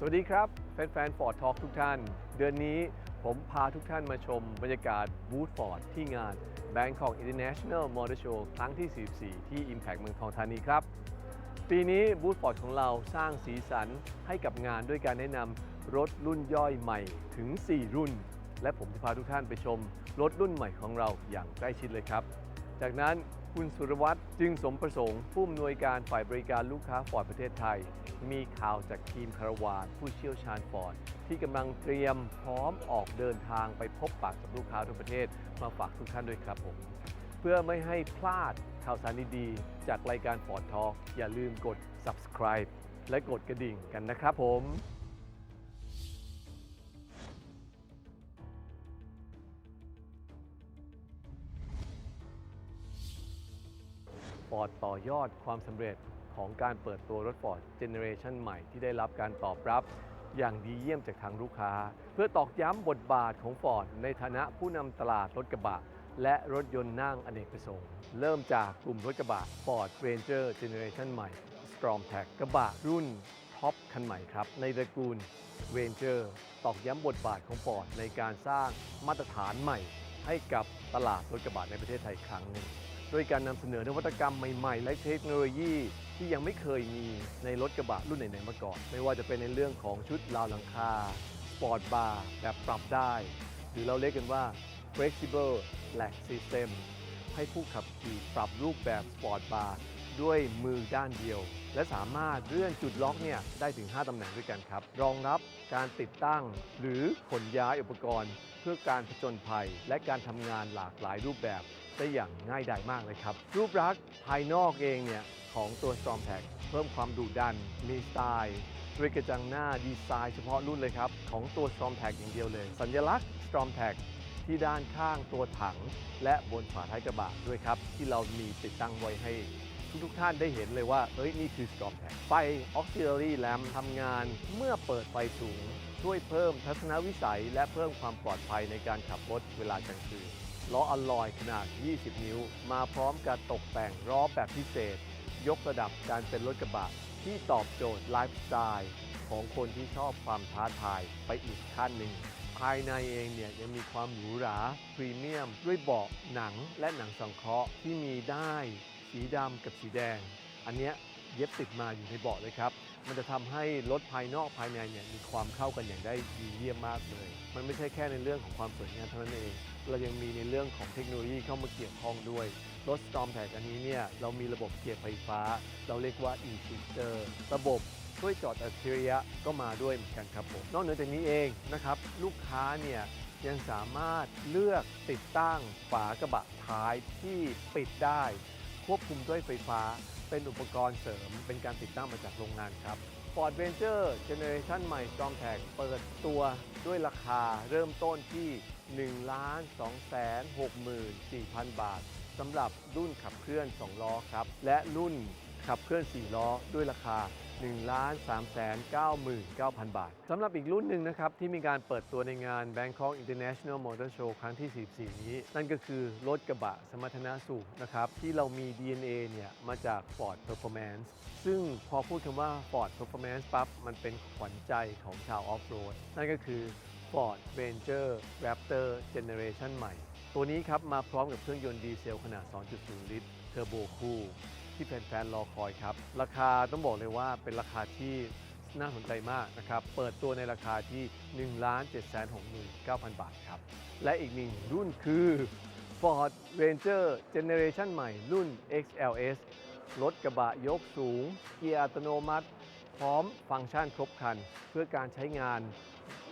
สวัสดีครับ แฟนๆ Ford Talk ทุกท่าน เดือนนี้ผมพาทุกท่านมาชมบรรยากาศบูธฟอร์ดที่งาน Bangkok International Motor Show ครั้งที่ 44 ที่ Impact เมืองทองธานีครับ ปีนี้บูธฟอร์ดของเราสร้างสีสันให้กับงานด้วยการแนะนำรถรุ่นย่อยใหม่ถึง 4 รุ่น และผมจะพาทุกท่านไปชมรถรุ่นใหม่ของเราอย่างใกล้ชิดเลยครับ จากนั้น คุณสุรวัตรจึงสมประสงค์ผู้อำนวยการฝ่ายบริการลูกค้าฟอร์ดประเทศไทย มีข่าวจากทีมคารวานผู้เชี่ยวชาญฟอร์ดที่กำลังเตรียมพร้อมออกเดินทางไปพบปะกับลูกค้าทั่วประเทศมาฝากทุกท่านด้วยครับผม เพื่อไม่ให้พลาดข่าวสารดีๆจากรายการ Ford Talk อย่าลืมกด subscribe และกดกระดิ่งกันนะครับผม ฟอร์ดต่อยอดความสำเร็จของการเปิดตัวรถฟอร์ดเจเนเรชันใหม่ที่ได้รับการตอบรับ อย่างดีเยี่ยมจากทางลูกค้า เพื่อตอกย้ำบทบาทของฟอร์ดในฐานะผู้นำตลาดรถกระบะ และรถยนต์นั่งอเนกประสงค์ เริ่มจากกลุ่มรถกระบะ Ford Ranger Generation ใหม่ Storm t a c กระบะรุ่นท็อปคันใหม่ครับ ในตระกูล Ranger ตอกย้ำบทบาทของ Ford ในการสร้างมาตรฐานใหม่ ให้กับตลาดรถกระบะในประเทศไทยครั้งหนึ่ง ด้วยการนำเสนอนวัตกรรมใหม่ ๆ และเทคโนโลยีที่ยังไม่เคยมีในรถกระบะรุ่นไหนๆมาก่อน ไม่ว่าจะเป็นในเรื่องของชุดราวหลังคาสปอร์ตบาร์แบบปรับได้ หรือเราเรียกกันว่า flexible lag system ให้ผู้ขับขี่ปรับรูปแบบสปอร์ตบาร์ด้วยมือด้านเดียว และสามารถเลื่อนจุดล็อกเนี่ยได้ถึง 5ตำแหน่งด้วยกันครับ รองรับการติดตั้งหรือขนย้ายอุปกรณ์ พื่อการผจญภัย และการทำงานหลากหลายรูปแบบได้อย่างง่ายดายมากเลยครับ รูปลักษณ์ภายนอกเองเนี่ยของตัว Storm t a c เพิ่มความดุดัน มีสไตล์ด้วยกระจังหน้าดีไซน์เฉพาะรุ่นเลยครับ ของตัว Storm t a c อย่างเดียวเลย สัญลักษณ์ Storm t a c ที่ด้านข้างตัวถัง และบนฝาท้ายกระบะด้วยครับ ที่เรามีติดตั้งไว้ให้ทุกๆท่านได้เห็นเลยว่าเฮ้ย นี่คือ Storm t a c ไฟ Auxiliary Lamp ทำงานเมื่อเปิดไฟสูง ช่วยเพิ่มทัศนวิสัย และเพิ่มความปลอดภัยในการขับรถเวลากลางคืนล้ออลลอยขนาด 20 นิ้ว มาพร้อมการตกแต่งล้อแบบพิเศษ ยกระดับการเป็นรถกระบะ ที่ตอบโจทย์ไลฟ์สไตล์ของคนที่ชอบความท้าทายไปอีกขั้นหนึ่ง ภายในเองเนี่ยยังมีความหรูหรา พรีเมียม ด้วยเบาะหนังและหนังสังเคราะห์ที่มีได้ สีดำกับสีแดง อันเนี้ยเย็บติดมาอยู่ในเบาะเลยครับ มันจะทำให้รถภายนอกภายในเนี่ยมีความเข้ากันอย่างได้ดีเยี่ยมมากเลย มันไม่ใช่แค่ในเรื่องของความสวยงามเท่านั้นเอง เรายังมีในเรื่องของเทคโนโลยีเข้ามาเกี่ยวข้องด้วย รถ Storm t a g อันนี้เนี่ยเรามีระบบเกียร์ไฟฟ้า เราเรียกว่า e-shifter ระบบช่วยจอดอัจฉริยะก็มาด้วยเหมือนกันครับผมนอกเหนือจากนี้เองนะครับลูกค้าเนี่ยยังสามารถเลือกติดตั้งฝากระบะท้ายที่ปิดได้ ควบคุมด้วยไฟฟ้า เป็นอุปกรณ์เสริม เป็นการติดตั้งมาจากโรงงานครับ Ford Ranger Generation ใหม่ Storm t a g เปิดตัวด้วยราคาเริ่มต้นที่ 1 2 6 4 0 0 0 บาทสำหรับรุ่นขับเคลื่อน 2 ล้อครับ และรุ่น ขับเคลื่อน 4 ล้อด้วยราคา 1 3 9 9 0 0 0 บาทสำหรับอีกรุ่นหนึ่งนะครับ ที่มีการเปิดตัวในงาน Bangkok International Motor Show ครั้งที่ 44 นี้ นั่นก็คือรถกระบะสมรรถนะสูงนะครับ ที่เรามี DNA เนี่ยมาจาก Ford Performance ซึ่งพอพูดคำว่า Ford Performance ปั๊บมันเป็นขวัญใจของชาวออฟโรดนั่นก็คือ Ford Ranger Raptor Generation ใหม่ ตัวนี้ครับมาพร้อมกับเครื่องยนต์ดีเซลขนาด 2.0 ลิตร เทอร์โบคูล ที่แฟนๆรอคอยครับ ราคาต้องบอกเลยว่าเป็นราคาที่น่าสนใจมากนะครับ เปิดตัวในราคาที่ 1 7 6 9 0 0 0 บาทครับ และอีกหนึ่งรุ่นคือ Ford Ranger Generation ใหม่รุ่น XLS รถกระบะยกสูง เกียร์อัตโนมัติ พร้อมฟังก์ชันครบครัน เพื่อการใช้งาน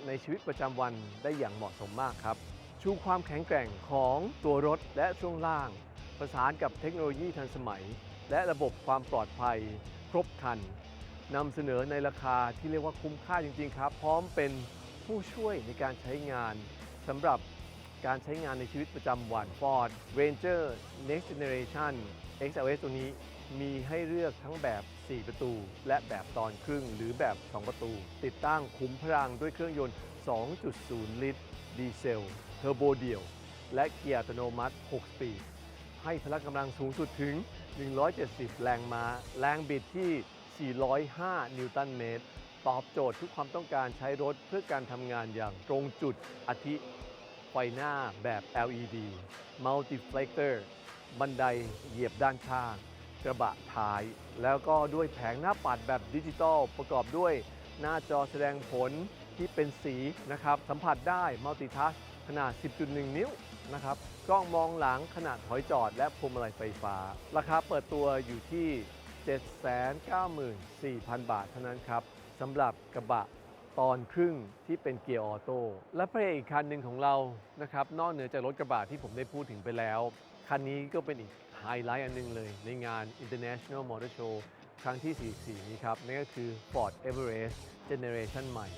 ในชีวิตประจำวันได้อย่างเหมาะสมมากครับ ชูความแข็งแกร่งของตัวรถและช่วงล่าง ประสานกับเทคโนโลยีทันสมัย และระบบความปลอดภัยครบครันนำเสนอในราคาที่เรียกว่าคุ้มค่าจริง ๆ ครับ พร้อมเป็นผู้ช่วยในการใช้งานสำหรับการใช้งานในชีวิตประจำวัน Ford Ranger Next Generation XLS ตัวนี้มีให้เลือกทั้งแบบ 4 ประตู และแบบตอนครึ่งหรือแบบ 2 ประตู ติดตั้งคุ้มพลังด้วยเครื่องยนต์ 2.0 ลิตร ดีเซล เทอร์โบเดี่ยว และเกียร์อัตโนมัติ 6 สปีด ให้พละกำลังสูงสุดถึง 170 แรงม้า แรงบิดที่ 405 นิวตันเมตร ตอบโจทย์ทุกความต้องการใช้รถเพื่อการทำงานอย่างตรงจุดอาทิไฟหน้าแบบ LED Multiflector บันไดเหยียบด้านข้าง กระบะท้าย แล้วก็ด้วยแผงหน้าปัดแบบดิจิตอลประกอบด้วยหน้าจอแสดงผลที่เป็นสีนะครับ สัมผัสได้ Multitouch ขนาด 10.1 นิ้ว นะครับกล้องมองหลังขนาดถอยจอดและพวงมาลัยไฟฟ้า ราคาเปิดตัวอยู่ที่ 794,000 บาทเท่านั้นครับสำหรับกระบะตอนครึ่งที่เป็นเกียร์ออโต้และพระเอกอีกคันหนึ่งของเรานะครับนอกเหนือจากรถกระบะที่ผมได้พูดถึงไปแล้ว คันนี้ก็เป็นอีกไฮไลท์อันหนึงเลย ในงาน International Motor Show ครั้งที่ 44 นี้ครับนั่นก็คือ Ford Everest Generation ใหม่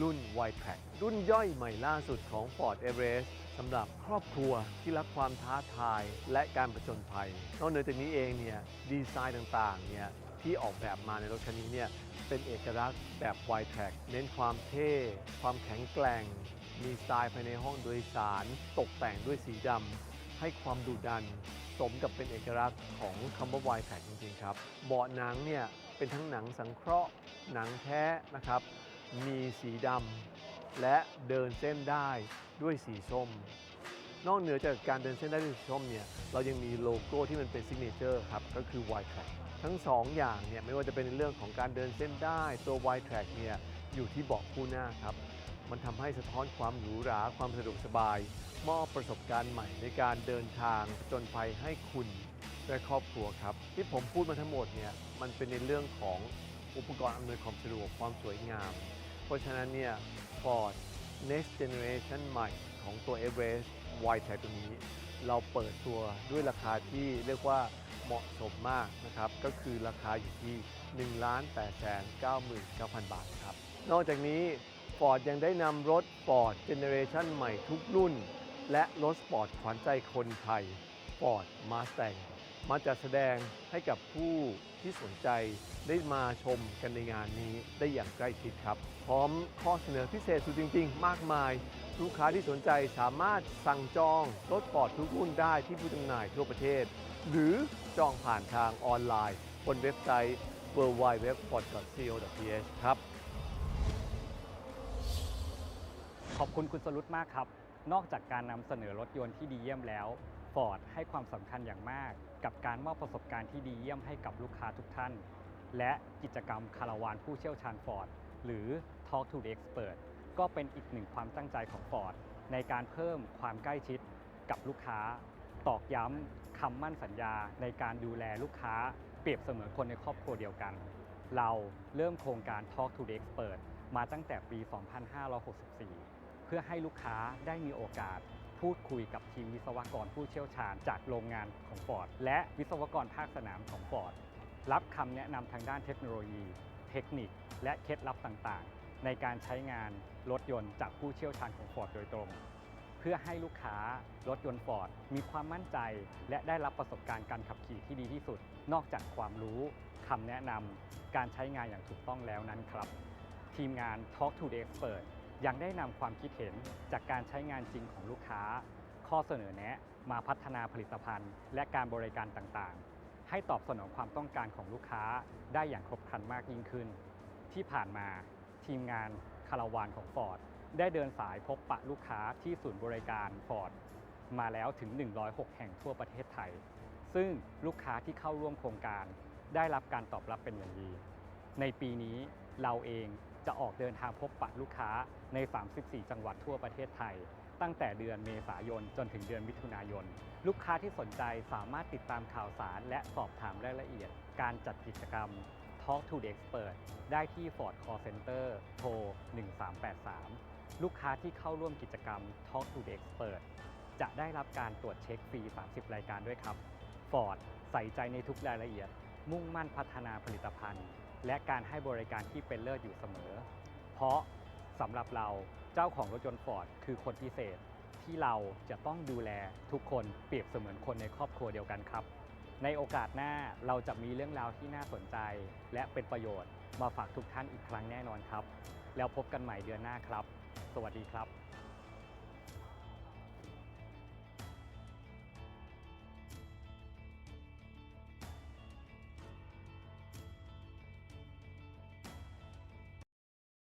รุ่น Wide Track รุ่นย่อยใหม่ล่าสุดของ Ford Everest สำหรับครอบครัวที่รักความท้าทายและการผจญภัย นอกเหนือจากนี้เองเนี่ยดีไซน์ต่างๆเนี่ยที่ออกแบบมาในรถคันนี้เนี่ยเป็นเอกลักษณ์แบบ wide track เน้นความเท่ ความแข็งแกร่ง มีสไตล์ภายในห้องโดยสาร ตกแต่งด้วยสีดำให้ความดุดัน สมกับเป็นเอกลักษณ์ของคำว่า wide track จริงๆครับเบาะหนังเนี่ยเป็นทั้งหนังสังเคราะห์หนังแท้นะครับ มีสีดำและเดินเส้นได้ด้วยสีส้ม นอกเหนือจากการเดินเส้นได้ด้วยสีส้มเนี่ยเรายังมีโลโก้ที่มันเป็นซิกเนเจอร์ครับก็คือ wide track ทั้งสองอย่างเนี่ยไม่ว่าจะเป็นเรื่องของการเดินเส้นได้ตัว wide track เนี่ยอยู่ที่เบาะคู่หน้าครับ มันทำให้สะท้อนความหรูหราความสะดวกสบาย มอบประสบการณ์ใหม่ในการเดินทางจนภัยให้คุณและครอบครัวครับ ที่ผมพูดมาทั้งหมดเนี่ยมันเป็นในเรื่องของอุปกรณ์อำนวยความสะดวกความสวยงาม เพราะฉะนั้นเนี่ย Ford Next Generation ใหม่ของตัว Everest Wide t ตัวนี้ เราเปิดตัวด้วยราคาที่เรียกว่าเหมาะสมมากนะครับ ก็คือราคาอยู่ที่ 1 8 9 9 0 0 0 บาทครับ นอกจากนี้ Ford ยังได้นำรถ Ford Generation ใหม่ทุกรุ่น และรถสปอร์ตขวัญใจคนไทย Ford Mustang มาจัดแสดงให้กับผู้ที่สนใจได้มาชมกันในงานนี้ได้อย่างใกล้ชิดครับ พร้อมข้อเสนอพิเศษสุดจริง ๆ มากมาย ลูกค้าที่สนใจสามารถสั่งจองรถฟอร์ดทุกรุ่นได้ที่ผู้จำหน่ายทั่วประเทศ หรือจองผ่านทางออนไลน์ บนเว็บไซต์ w w w f o r d c o th ครับ ขอบคุณคุณสรุตมากครับ นอกจากการนำเสนอรถยนต์ที่ดีเยี่ยมแล้ว Ford ให้ความสำคัญอย่างมาก กับการมอบประสบการณ์ที่ดีเยี่ยมให้กับลูกค้าทุกท่าน และกิจกรรมคาราวานผู้เชี่ยวชาญ Ford หรือ Talk to the Expert ก็เป็นอีกหนึ่งความตั้งใจของ Ford ในการเพิ่มความใกล้ชิดกับลูกค้า ตอกย้ำคำมั่นสัญญาในการดูแลลูกค้า เปรียบเสมือนคนในครอบครัวเดียวกัน เราเริ่มโครงการ Talk to the Expert มาตั้งแต่ปี 2564 เพื่อให้ลูกค้าได้มีโอกาส พูดคุยกับทีมวิศวกรผู้เชี่ยวชาญจากโรงงานของ Ford และวิศวกรภาคสนามของ Ford รับคำแนะนำทางด้านเทคโนโลยี เทคนิค และเคล็ดลับต่างๆ ในการใช้งานรถยนต์จากผู้เชี่ยวชาญของ Ford โดยตรง เพื่อให้ลูกค้ารถยนต์ Ford มีความมั่นใจ และได้รับประสบการณ์การขับขี่ที่ดีที่สุด นอกจากความรู้คำแนะนำการใช้งานอย่างถูกต้องแล้วนั้นครับ ทีมงาน Talk to the Expert ยังได้นำความคิดเห็นจากการใช้งานจริงของลูกค้า ข้อเสนอแนะมาพัฒนาผลิตภัณฑ์ และการบริการต่างๆ ให้ตอบสนองความต้องการของลูกค้าได้อย่างครบครันมากยิ่งขึ้น ที่ผ่านมาทีมงานคาราวานของ Ford ได้เดินสายพบปะลูกค้าที่ศูนย์บริการ Ford มาแล้วถึง 106 แห่งทั่วประเทศไทย ซึ่งลูกค้าที่เข้าร่วมโครงการ ได้รับการตอบรับเป็นอย่างดี ในปีนี้เราเอง จะออกเดินทางพบปะลูกค้าใน 34 จังหวัดทั่วประเทศไทย ตั้งแต่เดือนเมษายนจนถึงเดือนมิถุนายน ลูกค้าที่สนใจสามารถติดตามข่าวสาร และสอบถามรายละเอียด การจัดกิจกรรม Talk to the Expert ได้ที่ Ford Call Center โทร 1383 ลูกค้าที่เข้าร่วมกิจกรรม Talk to the Expert จะได้รับการตรวจเช็คฟรี 30 รายการด้วยครับ Ford ใส่ใจในทุกรายละเอียด มุ่งมั่นพัฒนาผลิตภัณฑ์ และการให้บริการที่เป็นเลิศอยู่เสมอ เพราะสำหรับเราเจ้าของรถยนต์ฟอร์ดคือคนพิเศษที่เราจะต้องดูแลทุกคนเปรียบเสมือนคนในครอบครัวเดียวกันครับ ในโอกาสหน้าเราจะมีเรื่องราวที่น่าสนใจ และเป็นประโยชน์มาฝากทุกท่านอีกครั้งแน่นอนครับ แล้วพบกันใหม่เดือนหน้าครับ สวัสดีครับ